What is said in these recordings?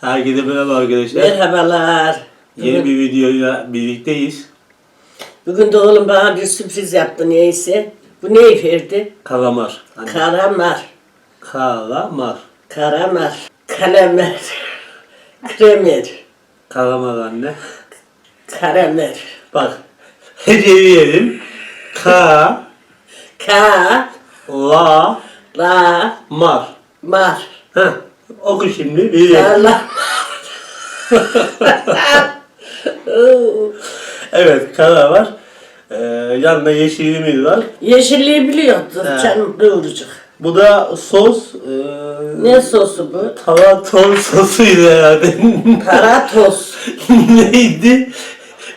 Herkese merhaba arkadaşlar. Merhabalar. Yeni bir videoyla birlikteyiz. bugün de oğlum bana bir sürpriz yaptı neyse. Bu neyi verdi? Kalamar. Hani Karamar. kalamar. Karamar. Kalemer. Kremer. Kalamar anne. Karamer. Bak. Heceleyelim. Ka Ka. la La. mar. Mar. Heh. Oku şimdi. Bir. Allah. Evet kalamar. Ee, yanında yeşilimiz var. Yeşilliği biliyordu He. canım kıvırcık. Bu da sos. ee, Ne sosu bu? Tava ton sosuydu herhalde. Kara toz. Neydi?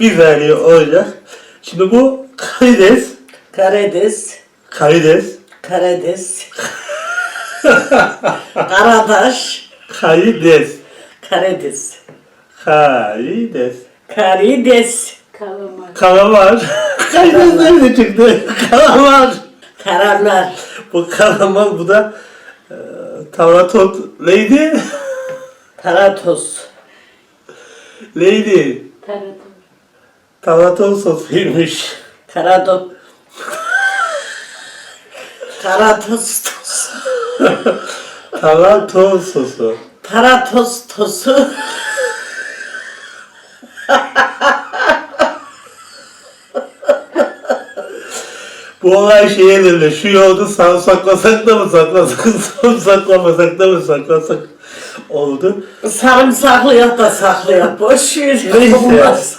Bir saniye olacak. Şimdi bu karides. Karides. Karides. Karides. Karadaş. Karides. Karides. Karides. Karides. Kalamar. Kalamar. Karides nerede çıktı? Kalamar. Karamel. Bu kalamar bu da e, tavratot neydi? Karatoz. Neydi? Tarator. Tavratot sosuymuş. Karadot. Karatoz toz. Tavratot sosu. Taratoz tozu. Bu olay şeye döndü. Şu yolda sağ saklasak da mı saklasak, sol saklamasak da mı saklasak oldu. Sarımsaklı da saklıyor. Boş ver. Neyse. Olmaz.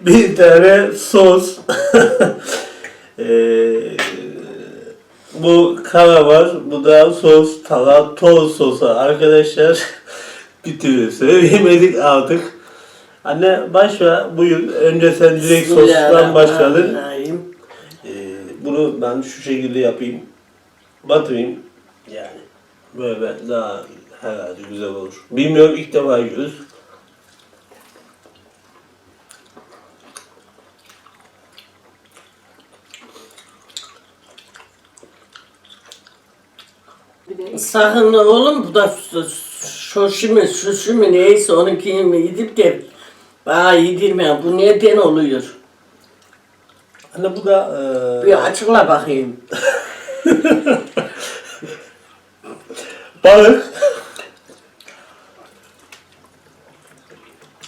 Bir tane sos. Eee, bu kalamar, bu da sos, talaton sosu. Arkadaşlar bir türlü söyleyemedik artık. Anne başla buyur. Önce sen direkt sostan başladın. Ee, bunu ben şu şekilde yapayım. Batırayım. Yani böyle daha herhalde güzel olur. Bilmiyorum ilk defa yiyoruz. De Sakın oğlum bu da şoşimi, şuşimi neyse onunkini gidip de bana yedirme. Bu neden oluyor? Anne bu da e, Bir açıkla bakayım. balık.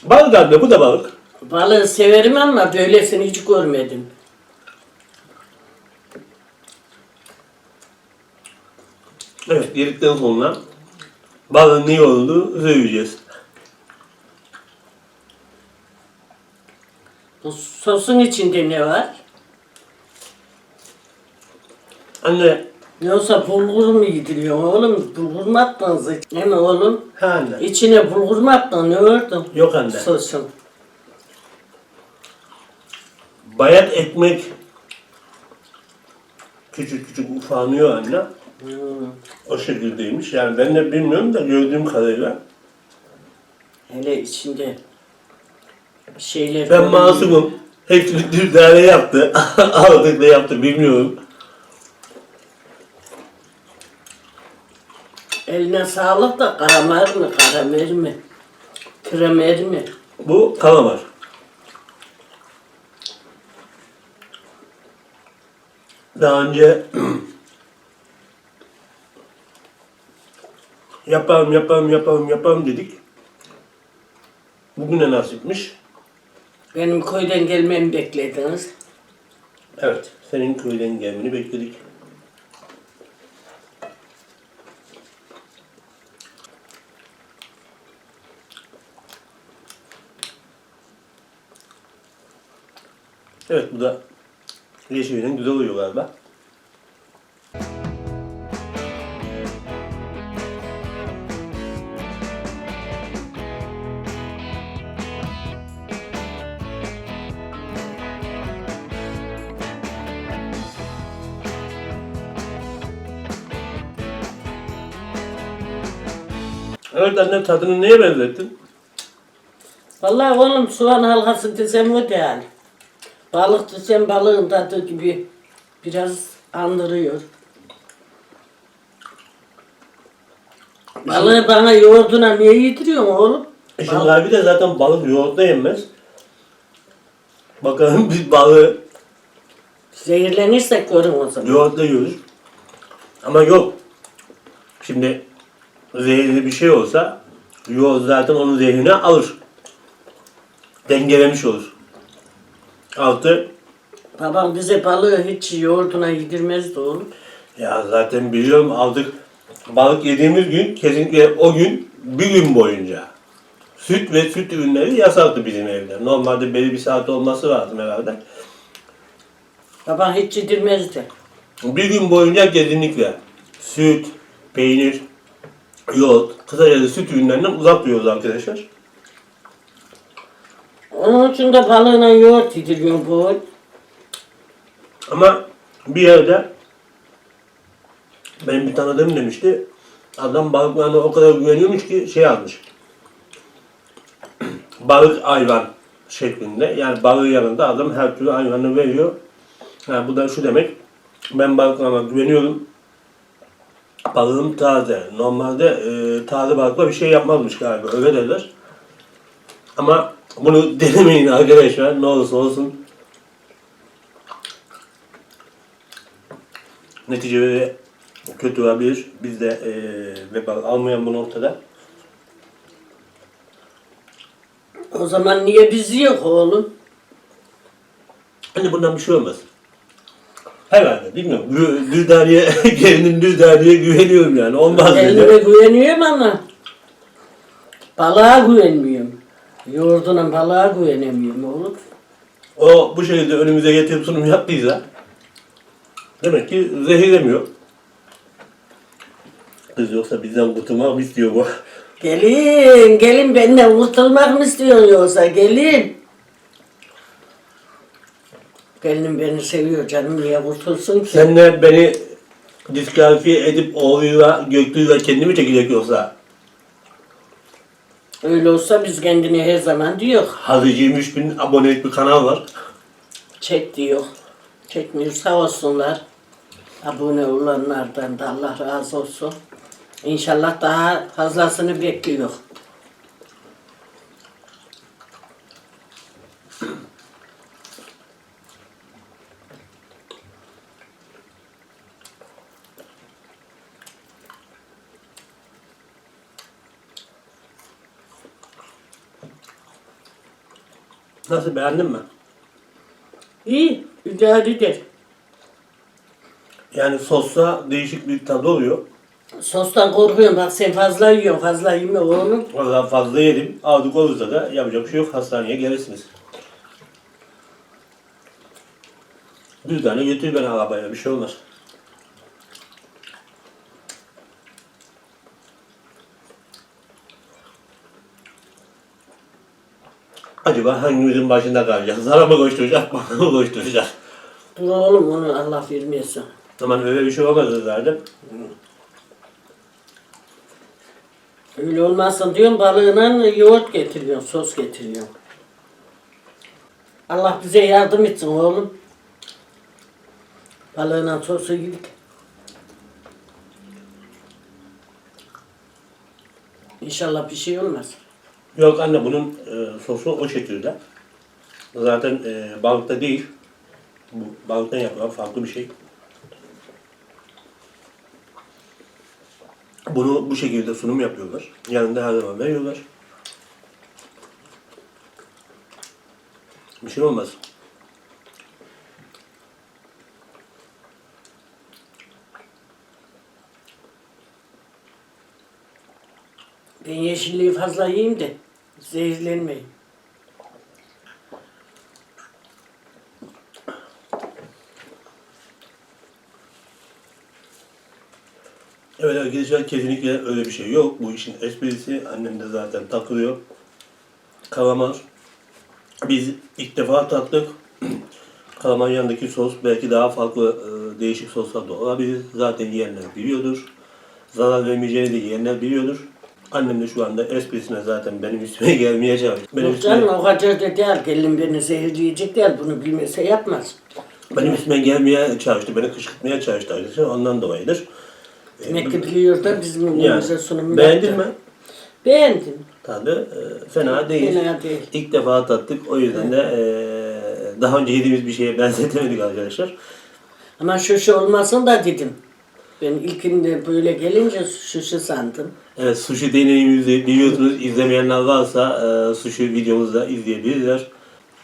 balık anne bu da balık. Balığı severim ama böylesini hiç görmedim. Evet yedikten sonra balığın ne olduğunu söyleyeceğiz. Bu sosun içinde ne var? Anne Yoksa bulgur mu yediriyor oğlum? Bulgur mu attınız? Değil mi oğlum? ha anne. İçine bulgur mu attın? Ne ördün? Yok anne. Sosun. Bayat ekmek küçük küçük ufanıyor anne. O şekildeymiş. Yani ben de bilmiyorum da gördüğüm kadarıyla. Hele içinde şeyler... Ben masumum. Hepsini dürdane yaptı. Aldık ne yaptı bilmiyorum. Eline sağlık da karamar mı, karamer mi? Kremer mi? Bu kalamar. Daha önce yapalım yapalım yapalım yapalım dedik. Bugüne nasipmiş. Benim köyden gelmemi beklediniz. Evet, senin köyden gelmeni bekledik. Evet, bu da yeşilden güzel oluyor galiba. Evet anne tadını neye benzettin? Vallahi oğlum soğan halkası desem o değil. Balık desem balığın tadı gibi biraz andırıyor. Balığı bana yoğurduna niye yediriyorsun oğlum? Şimdi abi de zaten balık yoğurtla yenmez. Bakalım biz balığı Zehirlenirsek görün o zaman. yoğurtla yiyoruz. Ama yok. Şimdi zehirli bir şey olsa yoğurt zaten onun zehrini alır. Dengelemiş olur. Altı Babam bize balığı hiç yoğurduna yedirmezdi oğlum. Ya zaten biliyorum aldık. Balık yediğimiz gün kesinlikle o gün bir gün boyunca süt ve süt ürünleri yasaktı bizim evde. Normalde belli bir saat olması lazım herhalde. Babam hiç yedirmezdi. Bir gün boyunca kesinlikle süt, peynir, yoğurt, kısacası süt ürünlerinden uzak duruyoruz arkadaşlar. Onun için de balığına yoğurt yediriyorum bu. Ama bir yerde benim bir tanıdığım demişti. Adam balıklarına o kadar güveniyormuş ki şey almış. Balık hayvan şeklinde. Yani balığı yanında adam her türlü hayvanı veriyor. Yani bu da şu demek. Ben balıklarıma güveniyorum. Balığım taze. Normalde e, taze balıkla bir şey yapmazmış galiba. Öyle derler. Ama bunu denemeyin arkadaşlar. Ne olursa olsun. neticeleri kötü olabilir. Biz de eee veba almayan bu noktada. O zaman niye biz yok oğlum? Hani bundan bir şey olmaz. Herhalde bilmiyorum. Gü- Düzdariye, gelinin Düzdariye güveniyorum yani. Olmaz Kendime dedi. güveniyorum ama balığa güvenmiyorum. Yoğurduna balığa güvenemiyorum oğlum. O bu şekilde önümüze getirip sunum yaptıysa demek ki zehirlemiyor. Kız yoksa bizden kurtulmak mı istiyor bu? Gelin, gelin benden kurtulmak mı istiyorsun yoksa gelin. Gelinim beni seviyor canım niye kurtulsun ki? Sen de beni diskalifiye edip oğluyla Göktürk'le kendimi çekecek yoksa Öyle olsa biz kendini her zaman diyor. Hazıcı 23 bin abonelik bir kanal var. Çek diyor. Çekmiyor sağ olsunlar. Abone olanlardan da Allah razı olsun. İnşallah daha fazlasını bekliyor. Nasıl beğendin mi? İyi, eder. Yani sosta değişik bir tadı oluyor. Sostan korkuyorum bak sen fazla yiyorsun fazla yeme oğlum. Valla fazla yedim. Aldık olursa da yapacak bir şey yok. Hastaneye gelirsiniz. Bir tane götür beni arabaya bir şey olmaz. Acaba hangimizin başında kalacak? Zara mı koşturacak, bana mı koşturacak? Dur oğlum onu Allah vermiyorsa. Aman öyle bir şey olmaz zaten. Öyle olmazsa diyorum balığına yoğurt getiriyorsun, sos getiriyorsun. Allah bize yardım etsin oğlum. Balığına sosu yedik. İnşallah bir şey olmaz. Yok anne bunun e, sosu o şekilde. Zaten e, balıkta değil. Bu balıktan yapılan farklı bir şey. Bunu bu şekilde sunum yapıyorlar. Yanında her zaman veriyorlar. Bir şey olmaz. Ben yeşilliği fazla yiyeyim de zehirlenmeyeyim. Evet arkadaşlar kesinlikle öyle bir şey yok. Bu işin esprisi annem de zaten takılıyor. Kalamar. Biz ilk defa tattık. Kalamar yanındaki sos belki daha farklı e, değişik soslar da olabilir. Zaten yiyenler biliyordur. Zarar vermeyeceğini de yiyenler biliyordur. Annem de şu anda esprisine zaten benim üstüme gelmeye çalışıyor. Benim Yok üstüme, canım o kadar da değil. Gelin beni zehirleyecek değil. Bunu bilmese yapmaz. benim üstüme gelmeye çalıştı. Beni kışkırtmaya çalıştı arkadaşlar. Ondan dolayıdır. Demek ki biliyor da bizim Yani, önümüze sunum beğendin yaptı. mi? Beğendim. Tadı e, fena değil. Fena değil. İlk defa tattık. O yüzden de e, daha önce yediğimiz bir şeye benzetemedik arkadaşlar. Ama şuşu olmasın da dedim. Ben ilkinde böyle gelince şuşu sandım. Evet sushi deneyimimizi biliyorsunuz izlemeyenler varsa e, sushi videomuzu da izleyebilirler.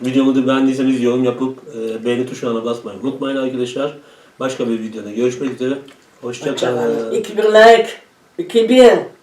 Videomuzu beğendiyseniz yorum yapıp e, beğeni tuşuna basmayı unutmayın arkadaşlar. Başka bir videoda görüşmek üzere. Hoşçakalın. Hoşçakalın. İki bir like. İki bir.